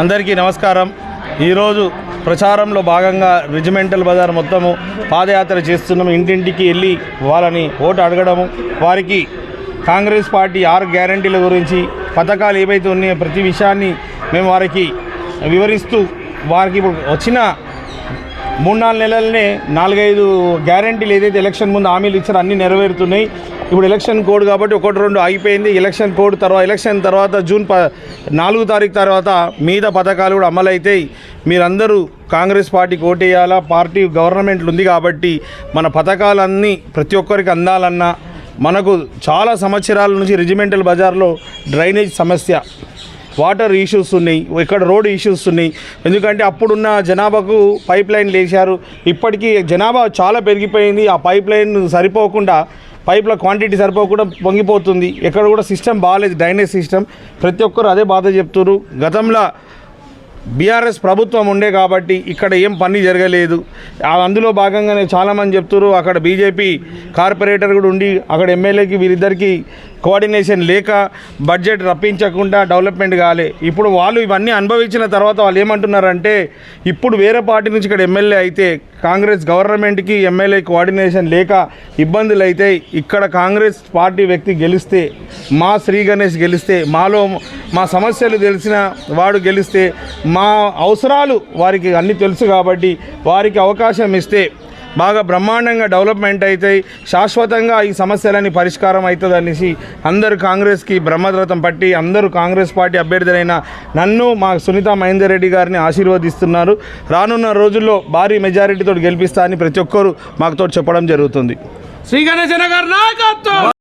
అందరికీ నమస్కారం. ఈరోజు ప్రచారంలో భాగంగా రెజిమెంటల్ బజార్ మొత్తము పాదయాత్ర చేస్తున్నాము. ఇంటింటికి వెళ్ళి వాళ్ళని ఓటు అడగడము. వారికి కాంగ్రెస్ పార్టీ ఆరు గ్యారంటీల గురించి పథకాలు ఏవైతే ఉన్నాయో ప్రతి విషయాన్ని మేము వారికి వివరిస్తూ వారికి ఇప్పుడు వచ్చిన మూడు నాలుగు నెలలనే నాలుగైదు గ్యారంటీలు ఏదైతే ఎలక్షన్ ముందు హామీలు ఇచ్చారో అన్నీ నెరవేరుతున్నాయి. ఇప్పుడు ఎలక్షన్ కోడ్ కాబట్టి ఒకటి రెండు అయిపోయింది ఎలక్షన్ కోడ్ తర్వాత ఎలక్షన్ తర్వాత జూన్ ప నాలుగు తారీఖు తర్వాత మిగతా పథకాలు కూడా అమలైతాయి. మీరందరూ కాంగ్రెస్ పార్టీకి ఓటేయాలా? పార్టీ గవర్నమెంట్లు ఉంది కాబట్టి మన పథకాలన్నీ ప్రతి ఒక్కరికి అందాలన్నా మనకు చాలా సంవత్సరాల నుంచి రెజిమెంటల్ బజార్లో డ్రైనేజ్ సమస్య. వాటర్ ఇష్యూస్ ఉన్నాయి ఇక్కడ రోడ్ ఇష్యూస్ ఉన్నాయి. ఎందుకంటే అప్పుడున్న జనాభాకు పైప్ లైన్ లేచారు. ఇప్పటికీ జనాభా చాలా పెరిగిపోయింది. ఆ పైప్ లైన్ సరిపోకుండా పైప్ల క్వాంటిటీ సరిపోకుండా పొంగిపోతుంది. ఎక్కడ కూడా సిస్టమ్ బాగాలేదు డ్రైనేజ్ సిస్టమ్ ప్రతి ఒక్కరు అదే బాధ చెప్తున్నారు. గతంలో బీఆర్ఎస్ ప్రభుత్వం ఉండే కాబట్టి ఇక్కడ ఏం పని జరగలేదు. అందులో భాగంగానే చాలామంది చెప్తున్నారు అక్కడ బీజేపీ కార్పొరేటర్ కూడా ఉండి అక్కడ ఎమ్మెల్యేకి వీరిద్దరికి కోఆర్డినేషన్ లేక బడ్జెట్ రప్పించకుండా డెవలప్మెంట్ కాలే. ఇప్పుడు వాళ్ళు ఇవన్నీ అనుభవించిన తర్వాత వాళ్ళు ఏమంటున్నారంటే ఇప్పుడు వేరే పార్టీ నుంచి ఇక్కడ ఎమ్మెల్యే అయితే కాంగ్రెస్ గవర్నమెంట్కి ఎమ్మెల్యే కోఆర్డినేషన్ లేక ఇబ్బందులు అయితే ఇక్కడ కాంగ్రెస్ పార్టీ వ్యక్తి గెలిస్తే మా శ్రీ గణేష్ గెలిస్తే మాలో మా సమస్యలు తెలిసిన వాడు గెలిస్తే మా అవసరాలు వారికి అన్నీ తెలుసు కాబట్టి వారికి అవకాశం ఇస్తే బాగా బ్రహ్మాండంగా డెవలప్మెంట్ అవుతాయి శాశ్వతంగా ఈ సమస్యలని పరిష్కారం అవుతుంది అనేసి అందరూ కాంగ్రెస్కి బ్రహ్మద్రతం పట్టి అందరూ కాంగ్రెస్ పార్టీ అభ్యర్థులైన నన్ను మా సునీత మహేందర్ రెడ్డి గారిని ఆశీర్వదిస్తున్నారు. రానున్న రోజుల్లో భారీ మెజారిటీతో గెలిపిస్తా అని ప్రతి ఒక్కరూ మాకుతో చెప్పడం జరుగుతుంది. శ్రీ గణేశన గారు నాయకత్వం!